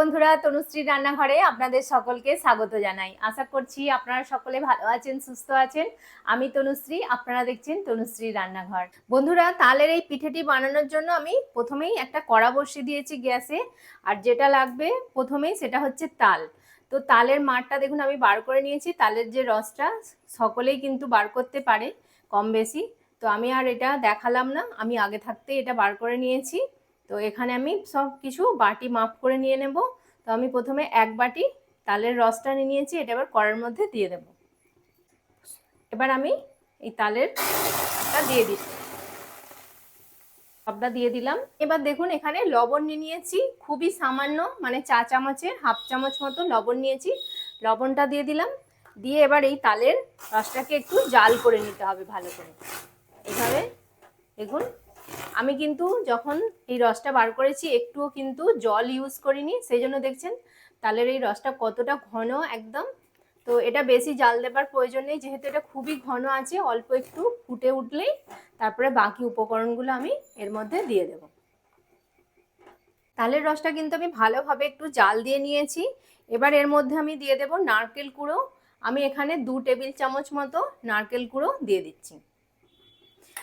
বন্ধুরা তনুশ্রী রান্নাঘরে আপনাদের সকলকে স্বাগত জানাই। আশা করছি আপনারা সকলে ভালো আছেন, সুস্থ আছেন। আমি তনুশ্রী, আপনারা দেখছেন তনুশ্রী রান্নাঘর। বন্ধুরা, তালের এই পিঠেটি বানানোর জন্য আমি প্রথমেই একটা কড়া বসিয়ে দিয়েছি গ্যাসে, আর যেটা লাগবে প্রথমেই সেটা হচ্ছে তাল। তো তালের মাঠটা দেখুন, আমি বার করে নিয়েছি। তালের যে রসটা, সকলেই কিন্তু বার করতে পারে কম বেশি। তো আমি আর এটা দেখালাম না, আমি আগে থাকতে এটা বার করে নিয়েছি। তো এখানে আমি সব কিছু বাটি মাপ করে নিয়ে নেব। তো আমি প্রথমে এক বাটি তালের রসটা নিয়ে নিয়েছি, এটা এবার কড়ার মধ্যে দিয়ে দেব। এবার আমি এই তালের টা দিয়ে দিচ্ছি সবটা দিয়ে দিলাম। এবার দেখুন, এখানে লবণ নিয়ে নিয়েছি, খুবই সামান্য মানে চা চামচের, হাফ চামচ মতো লবণ নিয়েছি। লবণটা দিয়ে দিলাম। দিয়ে এবার এই তালের রসটাকে একটু জাল করে নিতে হবে ভালো করে। এইভাবে দেখুন আমি কিন্তু যখন এই রসটা বার করেছি, একটুও কিন্তু জল ইউজ করিনি সেই জন্য দেখছেন তালের এই রসটা কতটা ঘন একদম। তো এটা বেশি জাল দেবার প্রয়োজন নেই, যেহেতু এটা খুবই ঘন আছে, অল্প একটু ফুটে উঠলেই তারপরে বাকি উপকরণগুলো আমি এর মধ্যে দিয়ে দেব। তালের রসটা কিন্তু আমি ভালোভাবে একটু জাল দিয়ে নিয়েছি, এবার এর মধ্যে আমি দিয়ে দেব নারকেল কুড়ো। আমি এখানে দু টেবিল চামচ মতো নারকেল কুড়ো দিয়ে দিচ্ছি।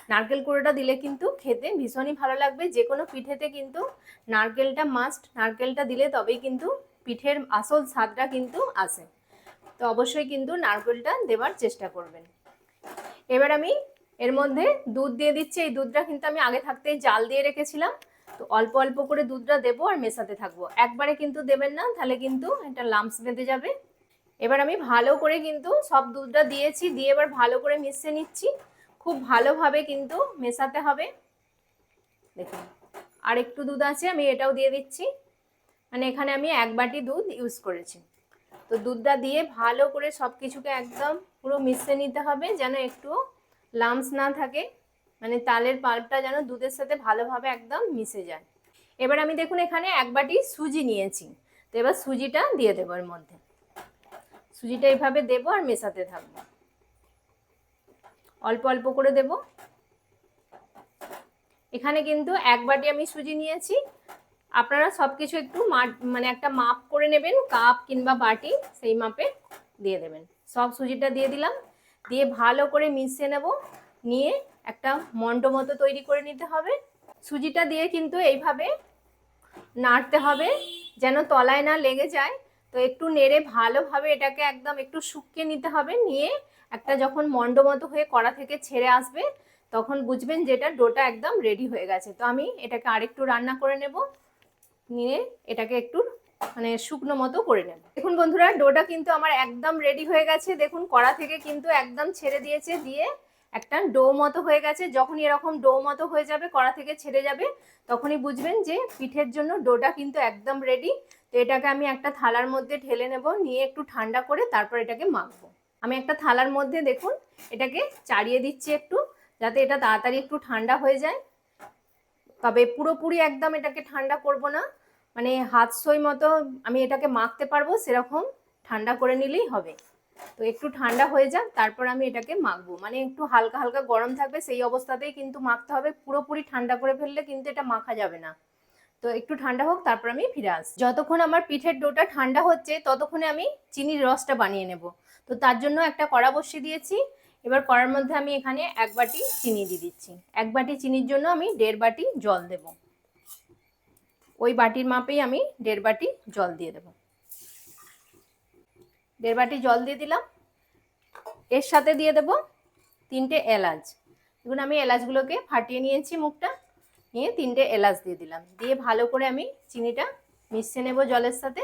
নারকেল কুড়োটা দিলে কিন্তু খেতে ভীষণই ভালো লাগবে। যে কোনো পিঠেতে কিন্তু নারকেলটা মাস্ট নারকেলটা দিলে তবেই কিন্তু পিঠের আসল স্বাদটা কিন্তু আসে। তো অবশ্যই কিন্তু নারকেলটা দেবার চেষ্টা করবেন। এবার আমি এর মধ্যে দুধ দিয়ে দিচ্ছি। এই দুধটা কিন্তু আমি আগে থাকতেই জাল দিয়ে রেখেছিলাম। তো অল্প অল্প করে দুধটা দেবো আর মেশাতে থাকব। একবারে কিন্তু দেবেন না, তাহলে কিন্তু একটা লাম্পস বেঁধে যাবে। এবার আমি ভালো করে কিন্তু সব দুধটা দিয়েছি। দিয়ে এবার ভালো করে মিশিয়ে নিচ্ছি। খুব ভালোভাবে কিন্তু মেশাতে হবে। দেখুন আর একটু দুধ আছে, আমি এটাও দিয়ে দিচ্ছি। মানে এখানে আমি এক বাটি দুধ ইউজ করেছি। তো দুধটা দিয়ে ভালো করে সব কিছুকে একদম পুরো মিশিয়ে নিতে হবে, যেন একটু লামস না থাকে। মানে তালের পাল্পটা যেন দুধের সাথে ভালোভাবে একদম মিশে যায়। এবার আমি দেখুন, এখানে এক বাটি সুজি নিয়েছি। তো এবার সুজিটা দিয়ে দেবো এর মধ্যে। সুজিটা এইভাবে দেবো আর মেশাতে থাকব। অল্প অল্প করে দেব। এখানে কিন্তু এক বাটি আমি সুজি নিয়েছি। আপনারা সব কিছু একটু মানে একটা মাপ করে নেবেন, কাপ কিংবা বাটি, সেই মাপে দিয়ে দেবেন। সব সুজিটা দিয়ে দিলাম। দিয়ে ভালো করে মিশিয়ে নেব। নিয়ে একটা মন্ড মতো তৈরি করে নিতে হবে। সুজিটা দিয়ে কিন্তু এইভাবে নাড়তে হবে, যেন তলায় না লেগে যায়। তো একটু নেড়ে ভালোভাবে এটাকে একদম একটু শুকিয়ে নিতে হবে। নিয়ে একটা যখন মন্ড মতো হয়ে কড়া থেকে ছেড়ে আসবে, তখন বুঝবেন যে এটা ডোটা একদম রেডি হয়ে গেছে। তো আমি এটাকে আরেকটু রান্না করে নেব। নিয়ে এটাকে একটু মানে শুকনো মতো করে নেব। দেখুন বন্ধুরা, ডোটা কিন্তু আমার একদম রেডি হয়ে গেছে। দেখুন, কড়া থেকে কিন্তু একদম ছেড়ে দিয়েছে। দিয়ে একটা ডো মতো হয়ে গেছে। যখনই এরকম ডো মতো হয়ে যাবে, কড়া থেকে ছেড়ে যাবে, তখনই বুঝবেন যে পিঠের জন্য ডোটা কিন্তু একদম রেডি তো এটাকে আমি একটা থালার মধ্যে ঢেলে নেব। নিয়ে একটু ঠান্ডা করে তারপর এটাকে মাখবো। আমি একটা থালার মধ্যে দেখুন, এটাকে চাড়িয়ে দিচ্ছি একটু, যাতে এটা তাড়াতাড়ি একটু ঠান্ডা হয়ে যায়। তবে পুরোপুরি একদম এটাকে ঠান্ডা করব না। মানে হাত সই মতো আমি এটাকে মাখতে পারব, সেরকম ঠান্ডা করে নিলেই হবে। তো একটু ঠান্ডা হয়ে যাক, তারপর আমি এটাকে মাখবো। মানে একটু হালকা হালকা গরম থাকবে, সেই অবস্থাতেই কিন্তু মাখতে হবে। পুরোপুরি ঠান্ডা করে ফেললে কিন্তু এটা মাখা যাবে না। তো একটু ঠান্ডা হোক, তারপর আমি ফিরে আসি যতক্ষণ আমার পিঠের ডোটা ঠান্ডা হচ্ছে, ততক্ষণে আমি চিনির রসটা বানিয়ে নেব। তো তার জন্য একটা কড়া বসিয়ে দিয়েছি। এবার কড়ার মধ্যে আমি এখানে এক বাটি চিনি দিয়ে দিচ্ছি। এক বাটি চিনির জন্য আমি দেড় বাটি জল দেব। ওই বাটির মাপেই আমি দেড় বাটি জল দিয়ে দেব। দেড় বাটি জল দিয়ে দিলাম। এর সাথে দিয়ে দেব তিনটে এলাচ। দেখুন, আমি এলাচগুলোকে ফাটিয়ে নিয়েছি মুখটা। নিয়ে তিনটে এলাচ দিয়ে দিলাম। দিয়ে ভালো করে আমি চিনিটা মিশিয়ে নেব জলের সাথে।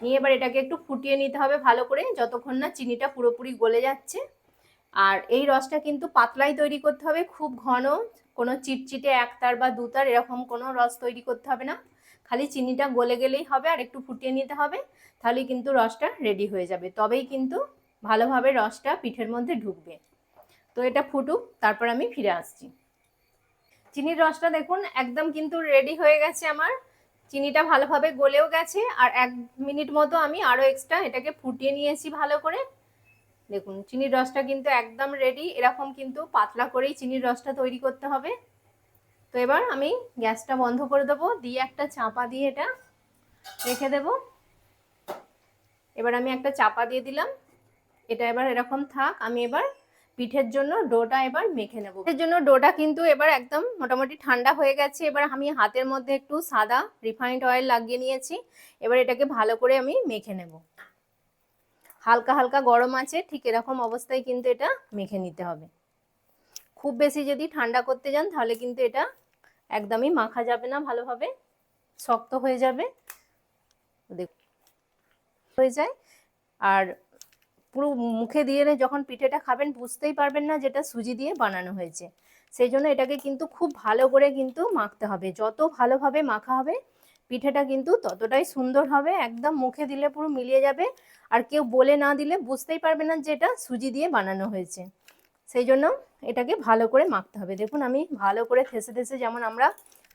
নিয়ে এবার এটাকে একটু ফুটিয়ে নিতে হবে ভালো করে, যতক্ষণ না চিনিটা পুরোপুরি গলে যাচ্ছে। আর এই রসটা কিন্তু পাতলাই তৈরি করতে হবে, খুব ঘন, কোনো চিটচিটে একতার বা দুতার এরকম কোনো রস তৈরি করতে হবে না। খালি চিনিটা গলে গেলেই হবে আর একটু ফুটিয়ে নিতে হবে তাহলে কিন্তু রসটা রেডি হয়ে যাবে। তবেই কিন্তু ভালোভাবে রসটা পিঠের মধ্যে ঢুকবে। তো এটা ফুটুক, তারপর আমি ফিরে আসছি। চিনির রসটা দেখুন, একদম কিন্তু রেডি হয়ে গেছে আমার। চিনিটা ভালোভাবে গলেও গেছে আর এক মিনিট মতো আমি আরও এক্সট্রা এটাকে ফুটিয়ে নিয়েছি ভালো করে। দেখুন, চিনির রসটা কিন্তু একদম রেডি এরকম কিন্তু পাতলা করেই চিনির রসটা তৈরি করতে হবে। তো এবার আমি গ্যাসটা বন্ধ করে দেবো, দিয়ে একটা চাপা দিয়ে এটা রেখে দেব। এবার আমি একটা চাপা দিয়ে দিলাম। এটা এবার এরকম থাক, আমি এবার পিঠের জন্য ডোটা এবার মেখে নেব। পিঠের জন্য ডোটা কিন্তু এবার একদম মোটামুটি ঠান্ডা হয়ে গেছে। এবার আমি হাতের মধ্যে একটু সাদা রিফাইন্ড অয়েল লাগিয়ে নিয়েছি। এবার এটাকে ভালো করে আমি মেখে নেব। হালকা হালকা গরম আছে, ঠিক এরকম অবস্থায় কিন্তু এটা মেখে নিতে হবে। খুব বেশি যদি ঠান্ডা করতে যান, তাহলে কিন্তু এটা একদমই মাখা যাবে না, ভালোভাবে শক্ত হয়ে যাবে। দেখ, হয়ে যায়। আর পুরো মুখে দিয়ে যখন পিঠেটা খাবেন, বুঝতেই পারবেন না যেটা সুজি দিয়ে বানানো হয়েছে। সেই জন্য এটাকে কিন্তু খুব ভালো করে কিন্তু মাখতে হবে। যত ভালোভাবে মাখা হবে, পিঠেটা কিন্তু ততটাই সুন্দর হবে। একদম মুখে দিলে পুরো মিলিয়ে যাবে। আর কেউ বলে না দিলে বুঝতেই পারবে না যে এটা সুজি দিয়ে বানানো হয়েছে। সেই জন্য এটাকে ভালো করে মাখতে হবে। দেখুন, আমি ভালো করে থেসে থেসে যেমন আমরা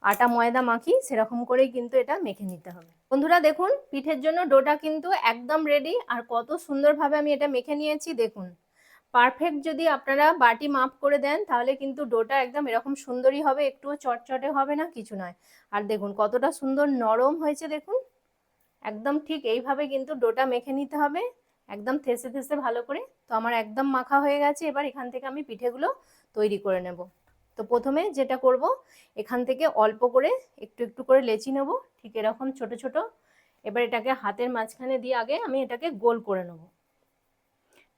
আটা, ময়দা মাখি সেরকম করেই কিন্তু এটা মেখে নিতে হবে। বন্ধুরা দেখুন, পিঠের জন্য ডোটা কিন্তু একদম রেডি আর কত সুন্দরভাবে আমি এটা মেখে নিয়েছি, দেখুন। পারফেক্ট যদি আপনারা বাটি মাপ করে দেন, তাহলে কিন্তু ডোটা একদম এরকম সুন্দরই হবে, একটুও চটচটে হবে না, কিছু নয়। আর দেখুন, কতটা সুন্দর নরম হয়েছে, দেখুন। একদম ঠিক এইভাবে কিন্তু ডোটা মেখে নিতে হবে, একদম থেসে থেসে ভালো করে। তো আমার একদম মাখা হয়ে গেছে, এবার এখান থেকে আমি পিঠেগুলো তৈরি করে নেব। তো প্রথমে যেটা করব, এখান থেকে অল্প করে একটু একটু করে লেচি নেব, ঠিক এরকম ছোট ছোট। এবার এটাকে হাতের মাঝখানে দিয়ে আগে আমি এটাকে গোল করে নেব।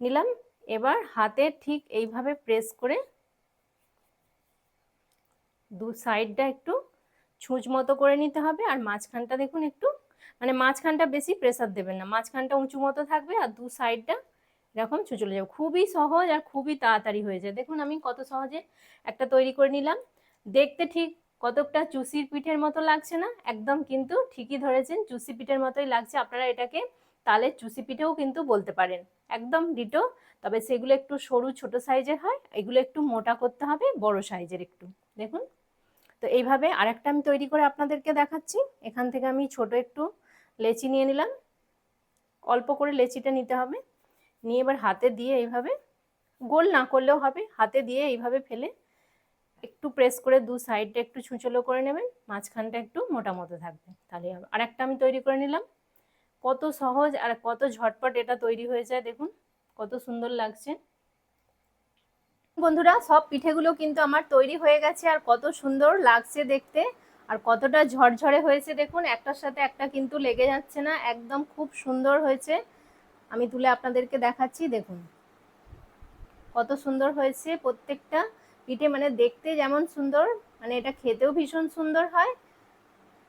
নিলাম, এবার হাতে ঠিক এইভাবে প্রেস করে দু সাইডটা একটু ছুঁচ মতো করে নিতে হবে, আর মাঝখানটা দেখুন একটু মানে মাঝখানটা বেশি প্রেসার দেবেন না, মাঝখানটা উঁচু মতো থাকবে আর দু সাইডটা এরকম চলে যাবে। খুবই সহজ আর খুবই তাড়াতাড়ি হয়ে যায়। দেখুন আমি কত সহজে একটা তৈরি করে নিলাম। দেখতে ঠিক কতকটা চুষির পিঠের মতো লাগছে না? একদম কিন্তু ঠিকই ধরেছেন চুষি পিঠের মতোই লাগছে। আপনারা এটাকে তালের চুষি পিঠেও কিন্তু বলতে পারেন। একদম ডিটো, তবে সেগুলো একটু সরু ছোট সাইজের হয়। এগুলো একটু মোটা করতে হবে, বড় সাইজের একটু। দেখুন। তো এইভাবে আরেকটা আমি তৈরি করে আপনাদেরকে দেখাচ্ছি। এখান থেকে আমি ছোট একটু লেচি নিয়ে নিলাম। অল্প করে লেচিটা নিতে হবে। নিয়ে এবার হাতে দিয়ে এইভাবে, গোল না করলেও হবে, হাতে দিয়ে এইভাবে ফেলে একটু প্রেস করে দু সাইডটা একটু ছুঁচলো করে নেবেন, মাঝখানটা একটু মোটা মতো থাকবে। তাহলে হবে আর একটা আমি তৈরি করে নিলাম। কত সহজ আর কত ঝটপট এটা তৈরি হয়ে যায় দেখুন, কত সুন্দর লাগছে। বন্ধুরা, সব পিঠেগুলো কিন্তু আমার তৈরি হয়ে গেছে আর কত সুন্দর লাগছে দেখতে আর কতটা ঝরঝরে হয়েছে দেখুন, একটার সাথে একটা কিন্তু লেগে যাচ্ছে না, একদম খুব সুন্দর হয়েছে। আমি তুলে আপনাদেরকে দেখাচ্ছি, দেখুন। কত সুন্দর হয়েছে প্রত্যেকটা পিঠে মানে দেখতে যেমন সুন্দর মানে এটা খেতেও ভীষণ সুন্দর হয়।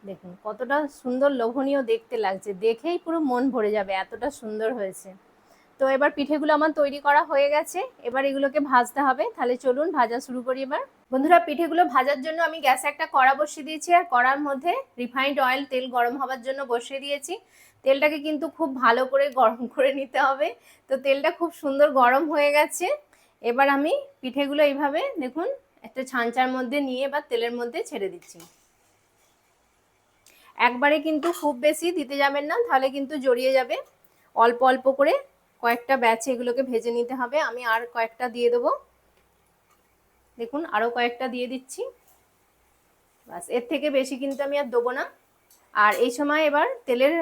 দেখুন, কতটা সুন্দর লোভনীয় দেখতে লাগছে। দেখেই পুরো মন ভরে যাবে, এতটা সুন্দর হয়েছে। তো এবার পিঠেগুলো আমার তৈরি করা হয়ে গেছে। এবার এগুলোকে ভাজতে হবে। তাহলে চলুন, ভাজা শুরু করি এবার। বন্ধুরা, পিঠেগুলো ভাজার জন্য আমি গ্যাসে একটা কড়া বসিয়ে দিয়েছি। আর কড়ার মধ্যে রিফাইন্ড অয়েল তেল গরম হওয়ার জন্য বসিয়ে দিয়েছি। তেলটাকে কিন্তু খুব ভালো করে গরম করে নিতে হবে। তো তেলটা খুব সুন্দর গরম হয়ে গেছে। এবার আমি পিঠেগুলো এইভাবে দেখুন, একটা ছাঁচার মধ্যে নিয়ে বা তেলের মধ্যে ছেড়ে দিচ্ছি। একবারে কিন্তু খুব বেশি দিতে যাবেন না, তাহলে কিন্তু জড়িয়ে যাবে। অল্প অল্প করে কয়েকটা ব্যাচে এগুলোকে ভেজে নিতে হবে। আমি আর কয়েকটা দিয়ে দেবো। দেখুন আরও কয়েকটা দিয়ে দিচ্ছি। বাসের থেকে বেশি কিন্তু আমি আর দেবো না। আর এই সময় এবার তেলের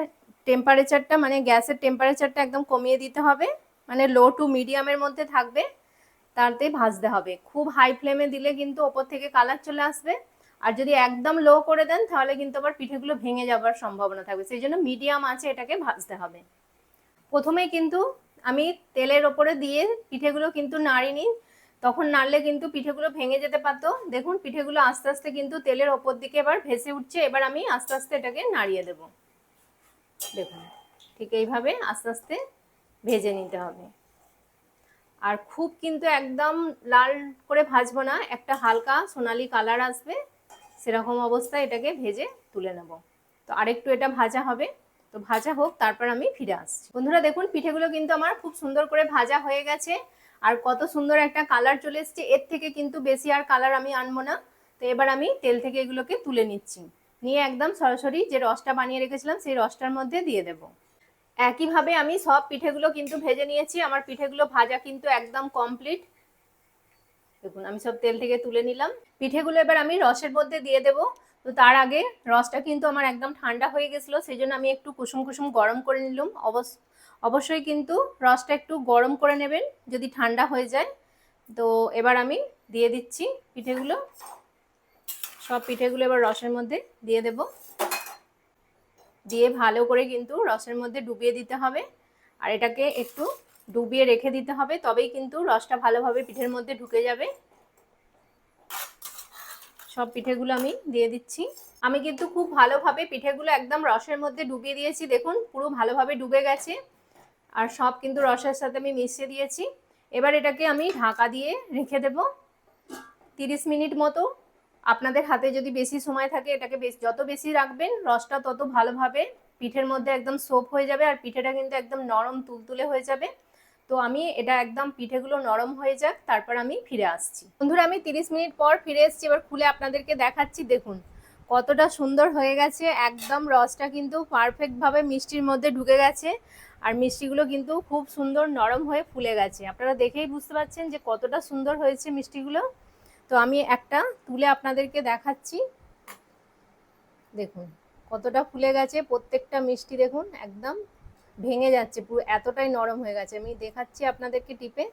টেম্পারেচারটা মানে গ্যাসের টেম্পারেচারটা একদম কমিয়ে দিতে হবে। মানে লো টু মিডিয়ামের মধ্যে থাকবে, তাতে ভাজতে হবে। খুব হাই ফ্লেমে দিলে কিন্তু ওপর থেকে কালার চলে আসবে। আর যদি একদম লো করে দেন, তাহলে কিন্তু আবার পিঠেগুলো ভেঙে যাবার সম্ভাবনা থাকবে। সেই জন্য মিডিয়াম আছে এটাকে ভাজতে হবে। প্রথমেই কিন্তু আমি তেলের ওপরে দিয়ে পিঠেগুলো কিন্তু নাড়িনি। তখন নাড়লে কিন্তু পিঠেগুলো ভেঙে যেতে পারতো। দেখুন, পিঠেগুলো আস্তে আস্তে কিন্তু তেলের ওপর দিকে এবার ভেসে উঠছে। এবার আমি আস্তে আস্তে এটাকে নাড়িয়ে দেব। দেখুন, ঠিক এইভাবে আস্তে আস্তে ভেজে নিতে হবে। আর খুব কিন্তু একদম লাল করে ভাজবো না, একটা হালকা সোনালি কালার আসবে, সেরকম অবস্থায় এটাকে ভেজে তুলে নেব। তো আরেকটু এটা ভাজা হবে, তো ভাজা হোক, তারপর আমি ফিরে আসছি। বন্ধুরা, দেখুন, পিঠেগুলো কিন্তু আমার খুব সুন্দর করে ভাজা হয়ে গেছে, আর কত সুন্দর একটা কালার চলে এসছে, এর থেকে কিন্তু বেশি আর কালার আমি আনব না। তো এবার আমি তেল থেকে এগুলোকে তুলে নিচ্ছি। নিয়ে একদম সরাসরি যে রসটা বানিয়ে রেখেছিলাম, সেই রসটার মধ্যে দিয়ে দেব। একইভাবে আমি সব পিঠেগুলো কিন্তু ভেজে নিয়েছি। আমার পিঠেগুলো ভাজা কিন্তু একদম কমপ্লিট দেখুন, আমি সব তেল থেকে তুলে নিলাম। পিঠেগুলো এবার আমি রসের মধ্যে দিয়ে দেব। তো তার আগে রসটা কিন্তু আমার একদম ঠান্ডা হয়ে গেছিল, সেই জন্য আমি একটু কুসুম কুসুম গরম করে নিলাম। অবশ্য, অবশ্যই কিন্তু রসটা একটু গরম করে নেবেন, যদি ঠান্ডা হয়ে যায়। তো এবার আমি দিয়ে দিচ্ছি পিঠেগুলো। সব পিঠেগুলো এবার রসের মধ্যে দিয়ে দেব। দিয়ে ভালো করে কিন্তু রসের মধ্যে ডুবিয়ে দিতে হবে। আর এটাকে একটু ডুবিয়ে রেখে দিতে হবে, তবেই কিন্তু রসটা ভালোভাবে পিঠের মধ্যে ঢুকে যাবে। সব পিঠেগুলো আমি দিয়ে দিচ্ছি। আমি কিন্তু খুব ভালোভাবে পিঠেগুলো একদম রসের মধ্যে ডুবিয়ে দিয়েছি, দেখুন পুরো ভালোভাবে ডুবে গেছে। আর সব কিন্তু রসের সাথে আমি মিশিয়ে দিয়েছি। এবার এটাকে আমি ঢাকা দিয়ে রেখে দেব। তিরিশ মিনিট মতো আপনাদের হাতে যদি বেশি সময় থাকে, এটাকে যত বেশি রাখবেন, রসটা তত ভালোভাবে পিঠের মধ্যে একদম সোপ হয়ে যাবে আর পিঠেটা কিন্তু একদম নরম তুলতুলে হয়ে যাবে। তো আমি এটা একদম পিঠেগুলো নরম হয়ে যাক, তারপর আমি ফিরে আসছি। বন্ধুরা, আমি তিরিশ মিনিট পর ফিরে এসেছি, এবার খুলে আপনাদেরকে দেখাচ্ছি। দেখুন, কতটা সুন্দর হয়ে গেছে, একদম রসটা কিন্তু পারফেক্টভাবে মিষ্টির মধ্যে ঢুকে গেছে আর মিষ্টিগুলো কিন্তু খুব সুন্দর নরম হয়ে ফুলে গেছে। আপনারা দেখেই বুঝতে পারছেন যে কতটা সুন্দর হয়েছে মিষ্টিগুলো। তো আমি একটা তুলে আপনাদেরকে দেখাচ্ছি। দেখুন, কতটা ফুলে গেছে, প্রত্যেকটা মিষ্টি দেখুন, একদম ভেঙে যাচ্ছে, পুরো এতটাই নরম হয়ে গেছে। আমি দেখাচ্ছি আপনাদেরকে টিপে।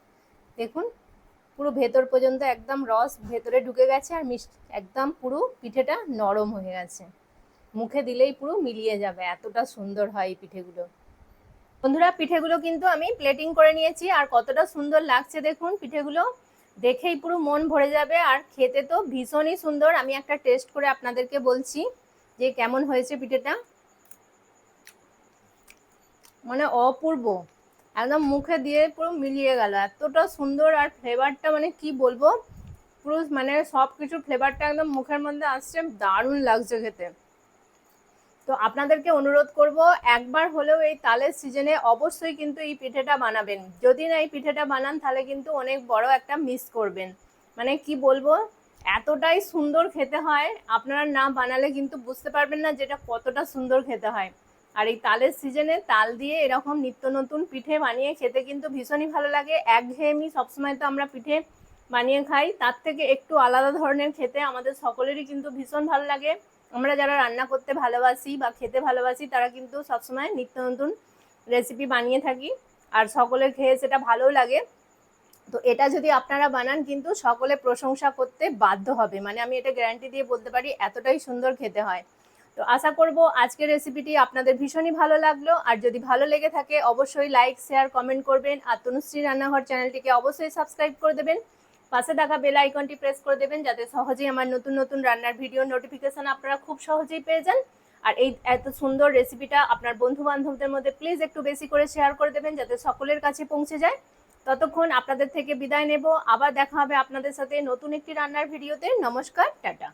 দেখুন, পুরো ভেতর পর্যন্ত একদম রস ভেতরে ঢুকে গেছে আর মিষ্টি, একদম পুরো পিঠেটা নরম হয়ে গেছে। মুখে দিলেই পুরো মিলিয়ে যাবে, এতটা সুন্দর হয় এই পিঠেগুলো। বন্ধুরা, পিঠেগুলো কিন্তু আমি প্লেটিং করে নিয়েছি আর কতটা সুন্দর লাগছে দেখুন পিঠেগুলো। দেখেই পুরো মন ভরে যাবে। আর খেতে তো ভীষণই সুন্দর। আমি একটা টেস্ট করে আপনাদেরকে বলছি যে কেমন হয়েছে পিঠেটা। মানে অপূর্ব। একদম মুখে দিয়ে পুরো মিলিয়ে গেল। এতটা সুন্দর আর ফ্লেভারটা মানে কি বলব? পুরো মানে সব কিছুর ফ্লেভারটা একদম মুখের মধ্যে আসছে। দারুণ লাগছে খেতে। তো আপনাদেরকে অনুরোধ করব, একবার হলেও এই তালের সিজনে অবশ্যই কিন্তু এই পিঠেটা বানাবেন। যদি না এই পিঠেটা বানান, তাহলে কিন্তু অনেক বড় একটা মিস করবেন। মানে কি বলব, এতটাই সুন্দর খেতে হয়, আপনারা না বানালে কিন্তু বুঝতে পারবেন না যেটা কতটা সুন্দর খেতে হয়। আর এই তালের সিজনে তাল দিয়ে এরকম নিত্য নতুন পিঠে বানিয়ে খেতে কিন্তু ভীষণই ভালো লাগে। একঘেয়েমি সবসময় তো আমরা পিঠে বানিয়ে খাই, তার থেকে একটু আলাদা ধরনের খেতে আমাদের সকলেরই কিন্তু ভীষণ ভালো লাগে। আমরা যারা রান্না করতে ভালোবাসি বা খেতে ভালোবাসি, তারা কিন্তু সবসময় নিত্য নতুন রেসিপি বানিয়ে থাকি। আর সকলে খেয়ে সেটা ভালো লাগে। তো এটা যদি আপনারা বানান কিন্তু সকলে প্রশংসা করতে বাধ্য হবে। মানে আমি এটা গ্যারান্টি দিয়ে বলতে পারি, এতটাই সুন্দর খেতে হয়। তো আশা করব আজকের রেসিপিটি আপনাদের ভীষণই ভালো লাগল। আর যদি ভালো লেগে থাকে, অবশ্যই লাইক শেয়ার কমেন্ট করবেন। আর তনুশ্রী রান্নাঘর চ্যানেলটিকে অবশ্যই সাবস্ক্রাইব করে দেবেন। পাশে থাকা বেল আইকনটি প্রেস করে দেবেন যাতে সহজেই আমার নতুন নতুন রান্নার ভিডিও নোটিফিকেশান আপনারা খুব সহজেই পেয়ে যান। আর এই এত সুন্দর রেসিপিটা আপনার বন্ধু বান্ধবদের মধ্যে প্লিজ একটু বেশি করে শেয়ার করে দেবেন যাতে সকলের কাছে পৌঁছে যায়। ততক্ষণ আপনাদের থেকে বিদায় নেব। আবার দেখা হবে আপনাদের সাথে নতুন একটি রান্নার ভিডিওতে নমস্কার, টাটা।